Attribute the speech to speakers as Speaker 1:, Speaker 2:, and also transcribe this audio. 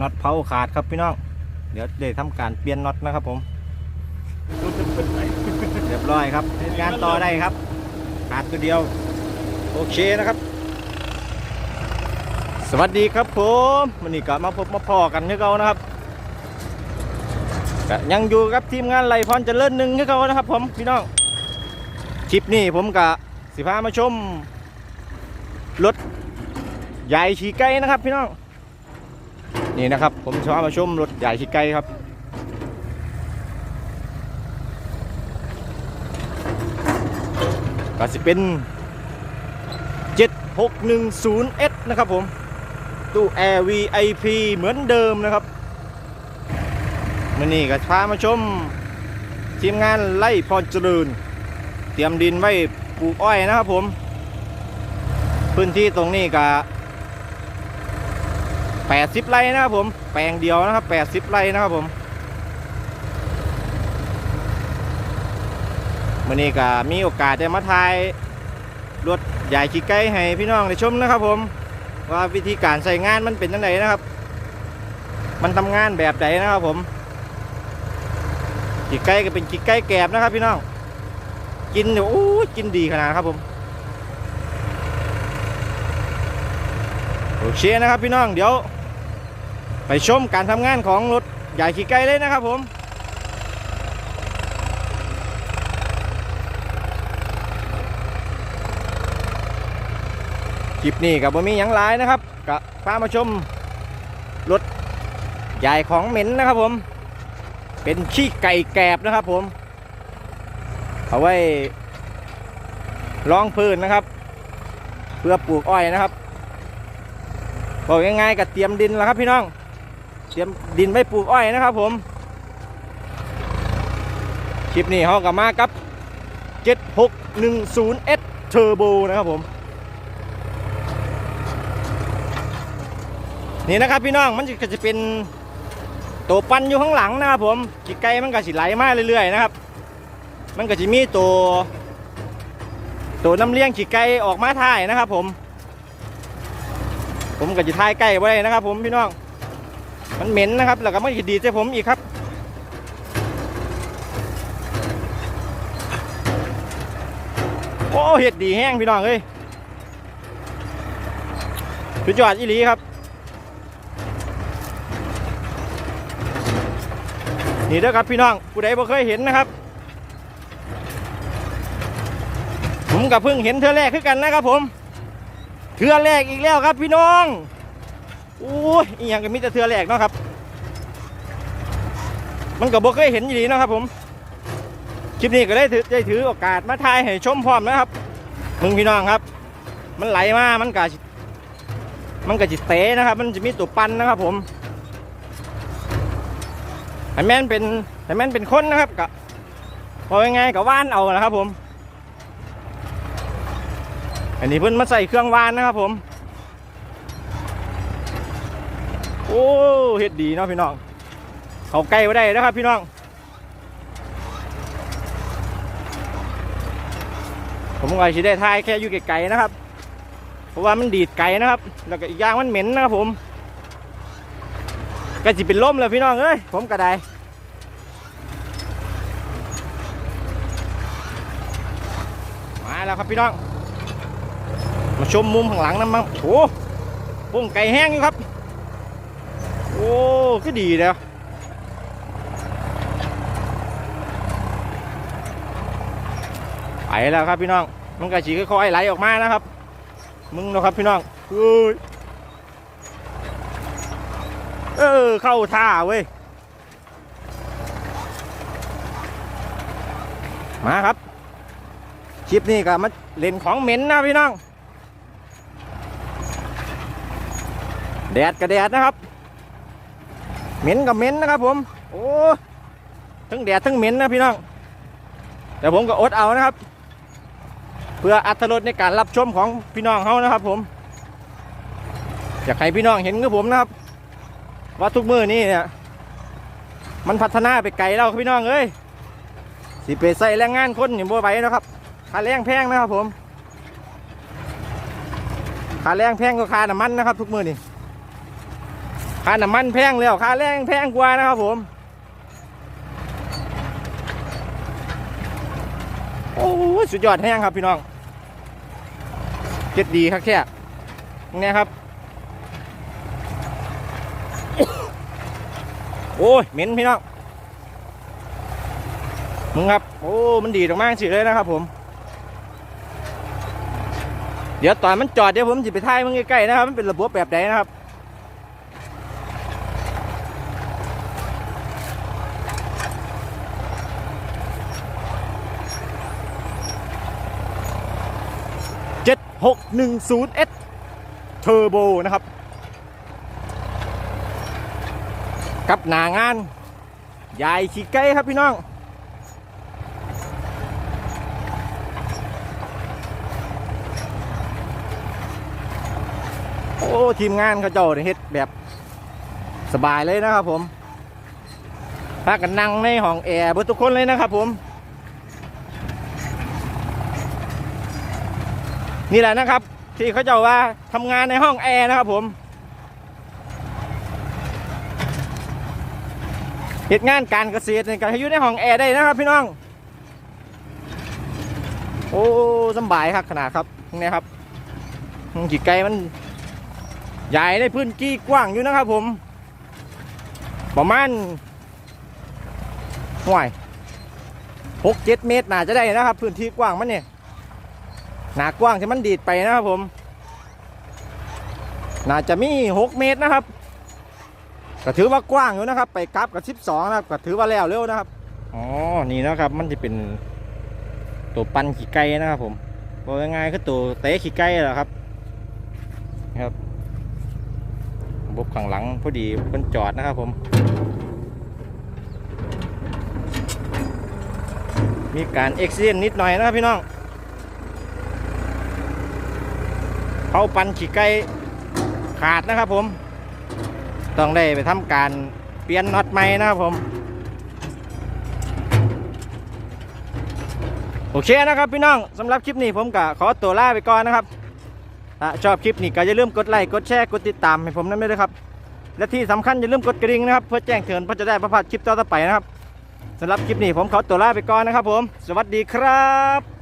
Speaker 1: น็อตเผาขาดครับพี่น้อง เดี๋ยวเดี๋ยวทำการเปลี่ยนน็อตนะครับผม เรียบร้อยครับเป็นงานต่อได้ครับ ขาดตัวเดียว โอเคนะครับ สวัสดีครับผมวันนี้ก็มาพบมาพอกันที่เขานะครับยังอยู่กับทีมงานไล่พรเจริญหนึ่งที่เขานะครับ ผมพี่น้อง คลิปนี้ผมกับสิพามาชมรถใหญ่ขี่ไก่นะครับพี่น้อง นี่นะครับ ผมจะพามาชมรถใหญ่ขี่ไก่ครับก็จะเป็น 7610S นะครับผม ตู้ Air VIP เหมือนเดิมนะครับมื่อนี้ก็พามาชมทีมงานไล่พรเจริญ เตรียมดินไว้ปลูกอ้อยนะครับผม พื้นที่ตรงนี้ก็ 80ไร่นะครับผมแปลงเดียวนะครับ80ไร่นะครับผมมื่อนี้ก็มีโอกาสได้มาถ่ายรถใหญ่ขี้ไก่ให้พี่น้องได้ชมนะครับ ผมว่าวิธีการใส่งานมันเป็นยังไงนะครับ มันทำงานแบบไหนนะครับผมขี้ไก่ก็เป็นขี้ไก่แกบนะครับ พี่น้องกินเดี๋ยวโอ้กินดีขนาดครับผมโอเคนะครับพี่น้องเดี๋ยว ไปชมการทำงานของรถใหญ่ขี้ไก่เลยนะครับผมคลิปนี้กับบ่มีหยังหลายนะครับก็พามาชมรถใหญ่ของเหม็นนะครับผม เป็นขี้ไก่แกบนะครับผม เอาไว้รองพื้นนะครับ เพื่อปลูกอ้อยนะครับบอกง่ายๆกับเตรียมดินแล้วครับพี่น้อง เตรียมดินไว้ปลูกอ้อยนะครับผม คลิปนี้เขากับมากับ 7610S Turbo นะครับผม นี่นะครับพี่น้องมันก็จะเป็นตัวปั้นอยู่ข้างหลังนะครับผมขี้ไก่มันก็สิไหลมาเรื่อยๆนะครับ มันก็จะมีตัวตัวน้ำเลี้ยงขีไก่ออกมาถ่ายนะครับผม ผมก็จะถ่ายใกล้ไว้นะครับผมพี่น้อง มันเหม็นนะครับ แล้วก็ไม่ดีใจผมอีกครับ โอ้เห็ดดีแห้งพี่น้องเอ้ยสุดยอดอีหลีครับ นี่เด้อครับพี่น้องผู้ใดบ่เคยเห็นนะครับ ผมกับเพิ่งเห็นเทือแรกคือกันนะครับผมเทือแรกอีกแล้วครับพี่น้อง โอ้ยอีหยังก็มีแต่เทือแรกเนาะครับ มันก็บ่เคยเห็นอยู่ดีเนาะครับผม คลิปนี้ก็ได้ถือได้ถือโอกาสมาถ่ายให้ชมพร้อมนะครับ มึงพี่น้องครับ มันไหลมา มันก็มันก็จิเตะนะครับ มันจะมีตัวปันนะครับ ผมไอแม่นเป็นไอแม่นเป็นคนนะครับกะพอยังไงกับว่านเอานะครับผม อันนี้เพิ่นมาใส่เครื่องว่านนะครับผม โอ้เฮ็ดดีเนาะพี่น้องเขาใกล้ไ่ได้นะครับพี่น้องผมก็สิได้ทายแค่อยู่ไกลๆนะครับ เพราะว่ามันดีดไกลนะครับ แล้วก็อีกอย่างมันเหม็นนะครับผมก็จะเป็นล่มเลยพี่น้องเอ้ยผมก็ได้มาแล้วครับพี่น้อง มาชมมุมข้างหลังนั่นมั้งโอ้ปุ้งไก่แห้งอยู่ครับ โอ้ก็ดีแล้วไปแล้วครับพี่น้องมันก็ฉีค่อยๆไหลออกมานะครับ มึงนะครับพี่น้องเฮ้ยเออเข้าท่าเว้ยมาครับคลิปนี้ก็มาเล่นของเหม็นนะพี่น้องแดดกับแดดนะครับ เหม็นกับเหม็นนะครับ ผม โอ้ทั้งแดดทั้งเหม็นนะพี่น้องแต่ผมก็อดเอานะครับ เพื่ออัตรสในการรับชมของพี่น้องเขานะครับ ผมอยากให้พี่น้องเห็นกับผมนะครับ ว่าทุกมือนี่เนี่ยมันพัฒนาไปไกลแล้วครับพี่น้องเอ้ยสิไปใส่แรงงานคนอย่างบัวไหวนะครับค่าแรงแพงนะครับผมค่าแรงแพงก็ค่าน้ำมันนะครับ ทุกมือนี่ ค่าน้ำมันแพงแล้วค่าแรงแพงกว่านะครับผม โอ้สุดยอดแห้งครับพี่น้องเจ็ดดีครับแค่เนี่ยครับ โอ้ยเหม็นพี่น้องมึงครับ โอ้ มันดีตรงมากสิเลยนะครับผม เดี๋ยวตอนมันจอดเดี๋ยวผมจะไปถ่ายมึงใกล้ๆนะครับ มันเป็นระบบแบบไหนนะครับ 610S Turbo นะครับ กับหนางานยายขี้ไก่ครับพี่น้อง โอ้ ทีมงานเขาเจ้าเฮ็ดแบบสบายเลยนะครับผมพากันนั่งในห้องแอร์เบิดทุกคนเลยนะครับผม นี่แหละนะครับ ที่เขาเจ้าว่าทำงานในห้องแอร์นะครับผมเหตุงานการเกษตรในการอยู่ในห้องแอร์ได้นะครับพี่น้อง โอ้สบายครับขนาดครับนี่ครับจีไก่มันใหญ่ในพื้นที่กว้างอยู่นะครับผม ประมาณห่วยหกเจ็ดเมตรน่าจะได้นะครับ พื้นที่กว้างมันเนี่ย หนากว้างที่มันดีดไปนะครับผม น่าจะมี 6 เมตรนะครับก็ถือว่ากว้างอยู่นะครับ ไปกลับกับ 12 นะครับก็ถือว่าแล้วเร็วนะครับอ๋อนี่นะครับมันจะเป็นตัวปันขี่ไก่นะครับผมบอกง่ายๆคือตัวเตะขี่ไก่แหละครับครับระบบข้างหลังพอดีเพิ่นจอดนะครับผม มีการเอ็กซิเดนนิดหน่อยนะครับพี่น้อง เขาปันขี่ไก่ขาดนะครับผม ต้องได้ไปทำการเปลี่ยนน็อตใหม่นะครับผม โอเคนะครับพี่น้องสำหรับคลิปนี้ผมก็ขอตัวลาไปก่อนนะครับถ้าชอบคลิปนี้ก็อย่าลืมกดไลค์กดแชร์กดติดตามให้ผมนั่นด้วยครับและที่สำคัญอย่าลืมกดกระดิ่งนะครับ เพื่อแจ้งเตือนเพื่อจะได้ประพลาดคลิปต่อไปนะครับสำหรับคลิปนี้ผมขอตัวลาไปก่อนนะครับผม สวัสดีครับ